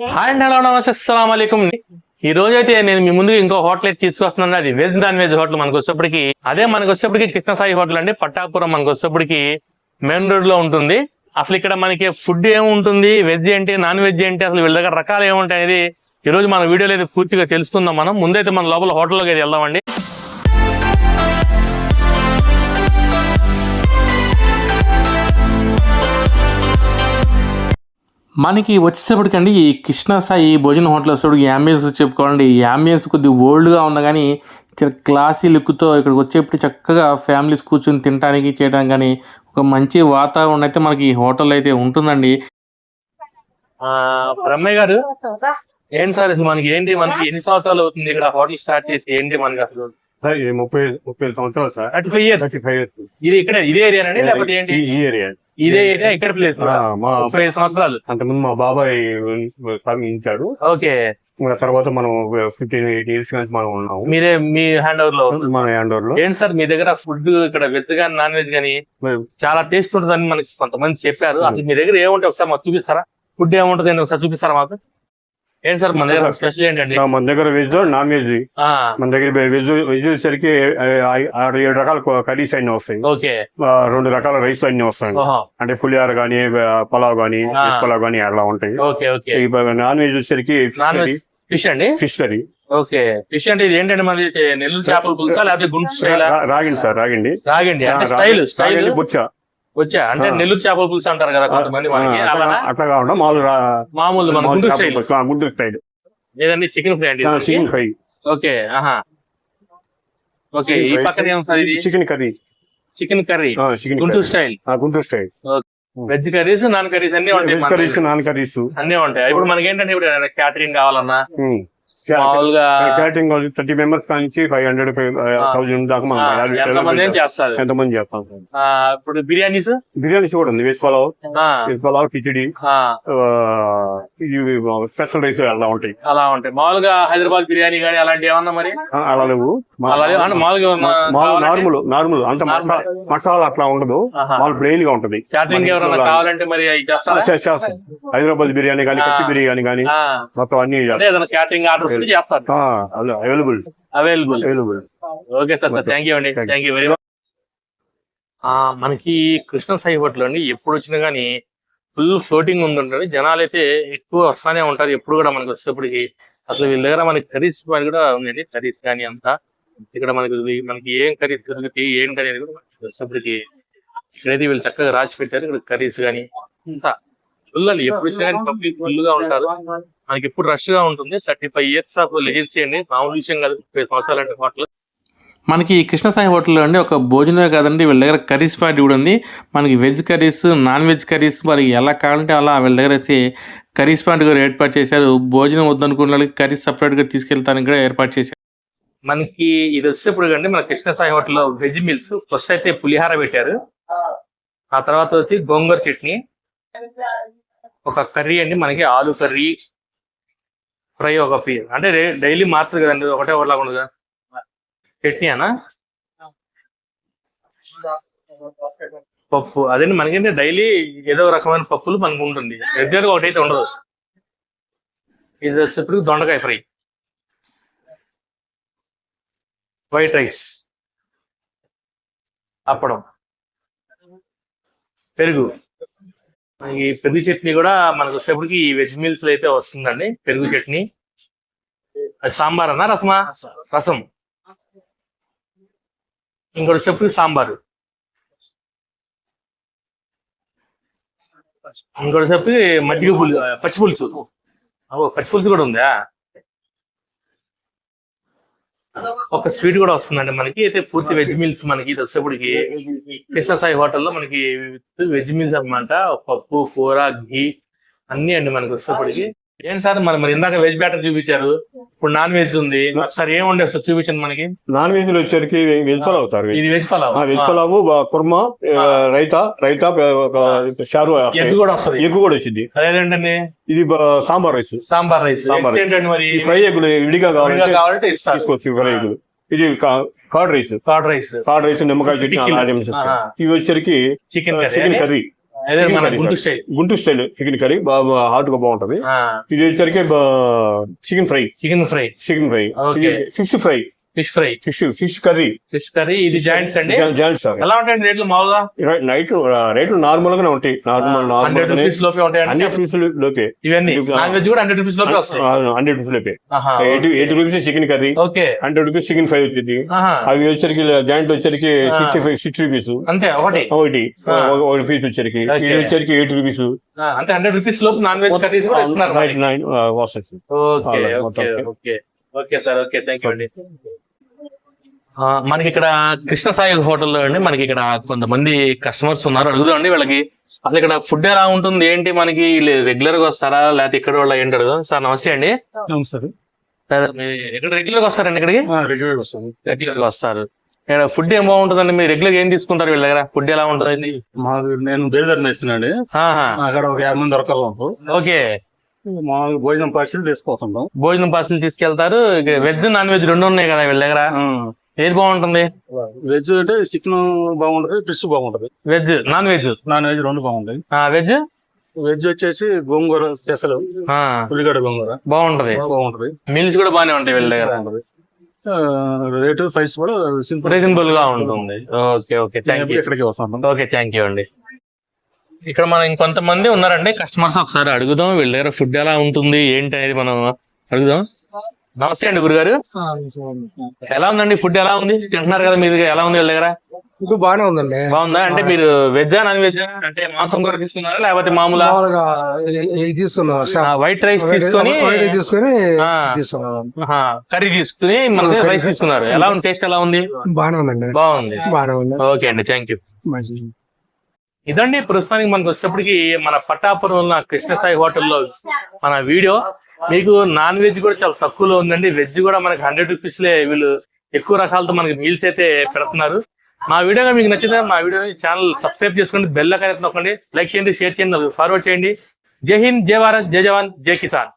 Hi and hello నమస్తే అస్సలం అయికం ఈ రోజు అయితే నేను మీ ముందుకు ఇంకో హోటల్ అయితే తీసుకొస్తున్నాను. అది వెజ్ నాన్ వెజ్ హోటల్ మనకు వచ్చేప్పటికి. అదే మనకు వచ్చేప్పటికి కృష్ణసాయి హోటల్ అండి. పట్టాపురం మనకు వచ్చేప్పటికి మెయిన్ రోడ్లో ఉంటుంది. అసలు ఇక్కడ మనకి ఫుడ్ ఏముంటుంది? వెజ్ ఏంటి? నాన్ వెజ్ ఏంటి? అసలు వీళ్ళ దగ్గర రకాలు ఏముంటాయి అనేది ఈ రోజు మన వీడియోలో అయితే పూర్తిగా తెలుసుకుందాం మనం. ముందైతే మన లోపల హోటల్లోకి అయితే వెళ్దామండి. మనకి వచ్చేటప్పటికండి ఈ కృష్ణ సాయి భోజన హోటల్ వచ్చేటప్పటికి అంబియన్స్ చెప్పుకోవాలండి. ఈ అంబియన్స్ కొద్దిగా ఓల్డ్గా ఉన్నా కానీ చాలా క్లాసీ లుక్తో ఇక్కడికి వచ్చేప్పుడు చక్కగా ఫ్యామిలీస్ కూర్చొని తినడానికి చేయడానికి కానీ ఒక మంచి వాతావరణం అయితే మనకి ఈ హోటల్ అయితే ఉంటుందండి. బ్రహ్మయ్య గారు ఏంటి సార్ అసలు మనకి ఏంటి మనకి ఎన్ని సంవత్సరాలు అవుతుంది ఇక్కడ హోటల్ స్టార్ట్ చేసి ఏంటి మనకి అసలు? ముప్పై ముప్పై సంవత్సరాలు sir. Thirty five years thirty five years ఇది ఇక్కడ ఇదే ఏరియా అండి లేకపోతే ఏంటి? ఈ ఏరియా ఇదే ఏరియా ఇక్కడ ప్లేస్ మా ముప్పై సంవత్సరాలు. అంతకుముందు మా బాబాయ్ స్థాపించాడు ఓకే. తర్వాత మనం ఫిఫ్టీన్ ఎయిట్ ఇయర్స్ నుంచి మనం ఉన్నాము. మీరే మీ హ్యాండ్ ఓవర్లో మన యాండోర్లో. ఏంటి సార్ మీ దగ్గర ఫుడ్ ఇక్కడ వెజ్ గానీ నాన్ వెజ్ గానీ చాలా టేస్ట్ ఉంటుందని మనకి కొంతమంది చెప్పారు. అసలు మీ దగ్గర ఏముంటాయి ఒకసారి మాకు చూపిస్తారా? ఫుడ్ ఏముంటుంది అని ఒకసారి చూపిస్తారా మాకు? ఏంటి సార్ మన దగ్గర స్పెషల్ ఏంటండి? మన దగ్గర వెజ్ నాన్ వెజ్. మన దగ్గర వెజ్ వెజ్ వచ్చేసరికి ఆరు ఏడు రకాల కర్రీస్ అన్ని వస్తాయి. ఓకే. రెండు రకాల రైస్ అన్ని వస్తాయి. అంటే పులిహార గానీ పలావ్ గానీ పలావ్ గానీ అట్లా ఉంటాయి. Okay okay. నాన్ వెజ్ వచ్చేసరికి ఫిష్ అండి? Fish curry. ఓకే. ఫిష్ అంటే ఇది ఏంటండి మరి? నెల్లూరు చేపల లేకపోతే రాగిండి సార్ రాగిండి. రాగండి. Style style? రాగిండి బుచ్చ. వచ్చా? అంటే. నెల్లూరు చేపల పులుసు అంటారు కదా కొంతమంది మనకి? అట్లా కాకుండా మామూలు మామూలు మన గుంటూరు స్టైల్. గుంటూరు స్టైల్. లేదండి చికెన్ ఫ్రై అండి. Chicken fry. ఓకే ఆహా. ఓకే ఈ పక్కన ఏం సార్ ఇది? Chicken curry. Chicken curry. Guntur. Style. Guntur style. Veg curries non curries అన్ని ఉంటాయి కర్రీస్. Non curries. అన్ని ఉంటాయి. ఇప్పుడు మనకి ఏంటంటే ఇప్పుడు క్యాటరింగ్ కావాలన్నా. మామూలుగా క్యాటరింగ్ థర్టీ మెంబర్స్ నుంచి ఫైవ్ హండ్రెడ్ థౌసండ్ దాకా మనం ఎంతమంది ఏం చేస్తారు? ఎంతమంది చేస్తాం? ఇప్పుడు బిర్యానీస్? బిర్యానీస్ కూడా ఉంది veg pulao khichdi special rice అలా ఉంటాయి. అలా ఉంటాయి. మామూలుగా హైదరాబాద్ బిర్యానీ కానీ అలాంటి ఏమన్నా మరి? అలా లేవు. మామూలుగా నార్మల్ నార్మల్. అంత. మసాలా అట్లా ఉండదు. మామూలు ప్లెయిన్గా ఉంటది. క్యాటరింగ్ ఇంట్లో కావాలంటే మరి హైదరాబాద్ బిర్యానీ కానీ. కచ్చి బిర్యానీ కానీ మొత్తం అన్ని అంటే ఏదైనా చేస్తారు available available available okay sir sir thank you అండి. థ్యాంక్ యూ వెరీ మచ్ మనకి కృష్ణ సాయి హోటల్ అండి ఎప్పుడు వచ్చినా కానీ ఫుల్ ఫ్లోటింగ్ ఉంటుంటుంది జనాలు అయితే ఎక్కువ వస్తానే ఉంటారు ఎప్పుడు కూడా మనకి వచ్చేటప్పటికి అసలు వీళ్ళ దగ్గర మనకి కర్రీస్ పని కూడా ఉందండి కర్రీస్ కానీ అంతా. ఇక్కడ మనకి మనకి ఏం కర్రీస్ దొరుకుతాయి ఏంటి అనేది కూడా వచ్చేటప్పటికి ఇక్కడైతే వీళ్ళు చక్కగా రాసి పెట్టారు. ఇక్కడ కర్రీస్ కానీ అంతా. ఫుల్ అండి ఎప్పుడు పబ్లిక్ ఫుల్గా ఉంటారు. మనకి ఎప్పుడు రష్గా ఉంటుంది. థర్టీ ఫైవ్ ఇయర్స్ ఆఫ్ లేజ్ చేయండి మామూలు విషయం కాదు. ముప్పై సంవత్సరాలు అంటే హోటల్ మనకి కృష్ణ సాయి హోటల్లో అండి ఒక భోజనమే కాదండి వీళ్ళ దగ్గర కర్రీస్ పార్టీ కూడా ఉంది. మనకి veg curries non veg curries మరి ఎలా కావాలంటే అలా వీళ్ళ దగ్గర వేసి కర్రీస్ పార్టీ కూడా ఏర్పాటు చేశారు. భోజనం వద్దనుకున్న వాళ్ళకి కర్రీస్ సపరేట్గా తీసుకెళ్తానికి కూడా ఏర్పాటు చేశారు. మనకి ఇది వచ్చేప్పుడు అండి మన కృష్ణ సాయి హోటల్లో వెజ్ మీల్స్ ఫస్ట్ అయితే పులిహార పెట్టారు. ఆ తర్వాత వచ్చి గోంగూర చట్నీ. ఒక కర్రీ అండి మనకి ఆలు కర్రీ ఫ్రై ఒక పీ అంటే డైలీ మారుతుంది కదండి ఒకటే ఒకలాగా ఉండదు చట్నీ అనా పప్పు అదే మనకంటే డైలీ ఏదో రకమైన పప్పులు మనకు ఉంటుంది. రెగ్యులర్గా ఒకటైతే ఉండదు. ఇది వచ్చేప్పుడు దొండకాయ ఫ్రై. White rice. అప్పడం. పెరుగు. ఈ పెరుగు చట్నీ కూడా మనకు వచ్చేప్పటికి ఈ వెజ్ మీల్స్లో అయితే వస్తుందండి. పెరుగు చట్నీ. అది సాంబార్ అన్నా రసమా? రసం. ఇంకోటి వచ్చేప్పటికి సాంబారు. ఇంకోటి చెప్పి మజ్జిగ పులుసు పచ్చి పులుసు పచ్చి పులుసు కూడా ఉందా? ఒక స్వీట్ కూడా వస్తుందండి మనకి. అయితే పూర్తి వెజ్ మీల్స్ మనకి ఇది వచ్చేప్పటికి కృష్ణ సాయి హోటల్లో మనకి వెజ్ మీల్స్ అన్నమాట. పప్పు కూర ఘీ అన్ని అండి మనకి వచ్చేప్పటికి. ఏంటి సార్ మరి మరి ఇందాక వెజ్ బ్యాటర్ చూపించారు. ఇప్పుడు నాన్ వెజ్ ఉంది. ఒకసారి ఏముండే ఒకసారి చూపించండి మనకి. నాన్ వెజ్ వచ్చేసరికి వెజ్ పలావ్ సార్ ఇది వెజ్ పలావ్ వెజ్ పలావ్ కుర్మా రైతా రైతా షారు ఎగ్ కూడా వస్తుంది. ఎగ్ కూడా వచ్చింది. అదేంటండి ఇది సాంబార్ రైస్. సాంబార్ రైస్. సాంబార్ ఏంటండి మరి? ఫ్రై ఎగ్గులు విడిగా కావాలంటే తీసుకోవచ్చు ఫ్రై ఎగ్గులు. ఇది curd rice. Curd rice. Curd rice నిమ్మకాయ చట్నీ. ఇవి వచ్చేసరికి chicken chicken curry. Guntur. Style. Chicken curry బాగా హాట్గా బాగుంటది. ఇది వచ్చరికి chicken fry chicken fry chicken fry. Fish fry fish fry. Fish fish curry. Fish curry ఇది జాయింట్స్ అండి? Joint sir. ఎలా ఉంటాయండి రేట్లు? మామూలుగా? నైట్ రేట్లు నార్మల్ గానే ఉంటాయి. నార్మల్ హండ్రెడ్ రూపీస్ లోపే ఉంటాయండి. అన్ని ఫిష్ లోపే. ఇవన్నీ. నాన్ వెజ్ కూడా హండ్రెడ్ రూపీస్ లోపే వస్తాయి. హండ్రెడ్ రూపీస్ లోపే. Eighty eighty rupees chicken curry. Okay. Hundred rupees chicken fry వచ్చింది. అవి వచ్చరికి జాయింట్ వచ్చరికి. Sixty five sixty rupees. అంతే ఒకటి. ఒకటి. ఆ. ఒక- ఒక పీస్ వచ్చరికి. ఇది వచ్చరికి ఎయిటీ రూపీస్. అంటే హండ్రెడ్ రూపీస్ లోపు నాన్ వెజ్ కర్రీస్ కూడా ఇస్తున్నారు okay okay. Okay. Sir okay. Thank you అండి. మనకి ఇక్కడ కృష్ణ సాయి హోటల్లో అండి మనకి ఇక్కడ కొంతమంది కస్టమర్స్ ఉన్నారు. అడుగుదాం అండి వీళ్ళకి. అసలు ఇక్కడ ఫుడ్ ఎలా ఉంటుంది ఏంటి మనకి? రెగ్యులర్గా వస్తారా? లేకపోతే ఇక్కడ వాళ్ళ ఏంటి అడుగుదాం? సార్ నమస్తే అండి. ఎక్కడ రెగ్యులర్గా వస్తారండి ఇక్కడికి? రెగ్యులర్గా వస్తారు. ఇక్కడ ఫుడ్ ఏం బాగుంటుందండి? మీరు రెగ్యులర్ ఏం తీసుకుంటారు వీళ్ళ దగ్గర? ఫుడ్ ఎలా ఉంటుంది మాది నేను బేల్దారి నేస్తున్నాండి అక్కడ ఒక యాభై మంది దొరకాలి మాకు. ఓకే. మామూలు భోజనం పార్సల్ తీసుకుపోతుంటాం భోజనం పార్సల్ తీసుకెళ్తారు. వెజ్ నాన్ వెజ్ రెండు ఉన్నాయి కదా వీళ్ళ దగ్గర? ఏది బాగుంటుంది? వెజ్ అంటే చికెన్ బాగుంటది ఫిష్ బాగుంటది. Veg non veg? Non veg రెండు బాగుంటాయి. వెజ్? వెజ్ వచ్చేసి గోంగూర పెసలు ఉల్లిగడ్డ గోంగూర. బాగుంటది. బాగుంటది. మీల్స్ కూడా బాగానే ఉంటాయి వీళ్ళ దగ్గర. రేటు ప్రైస్ కూడా సింపుల్. రీజనబుల్గా ఉంటుంది. Okay okay. థ్యాంక్ యూ ఇక్కడికి వస్తాం ఓకే థ్యాంక్ యూ అండి. ఇక్కడ మనం ఇంకొంతమంది ఉన్నారండి. కస్టమర్స్ ఒకసారి అడుగుదాం. వీళ్ళ దగ్గర ఫుడ్ ఎలా ఉంటుంది? ఏంటి అనేది మనం అడుగుదాం. నమస్తే అండి గురుగారు. ఎలా ఉందండి? ఫుడ్ ఎలా ఉంది? తింటున్నారు కదా మీరు? ఎలా ఉంది వీళ్ళ దగ్గర? ఇది బాగానే ఉందండి. బాగుందా? అంటే మీరు వెజ్ నాన్ వెజ్ అంటే మాంసం కూర తీసుకున్నారా? లేకపోతే మామూలా? మామూలుగా తీసుకున్నాం వైట్ రైస్ తీసుకొని తీసుకొని కర్రీ తీసుకుని మనకి రైస్ తీసుకున్నారు. ఎలా ఉంది? టేస్ట్ ఎలా ఉంది? బాగానే ఉందండి. బాగుంది. బాగానే ఉంది. ఓకే అండి థ్యాంక్ యూ. ఇదండి ప్రస్తుతానికి మనకు వచ్చేటప్పటికి మన పట్టాపురం ఉన్న కృష్ణసాయి హోటల్లో మన వీడియో. మీకు నాన్ వెజ్ కూడా చాలా తక్కువలో ఉందండి. వెజ్ కూడా మనకి హండ్రెడ్ రూపీస్ లే వీళ్ళు ఎక్కువ రకాలతో మనకి మీల్స్ అయితే పెడుతున్నారు. మా వీడియో మీకు నచ్చితే మా వీడియో ఛానల్ సబ్స్క్రైబ్ చేసుకోండి బెల్ ఐకాన్ నొక్కండి లైక్ చేయండి షేర్ చేయండి ఫార్వర్డ్ చేయండి. జై హింద్ జై భారత్ జై జవాన్ జై కిసాన్.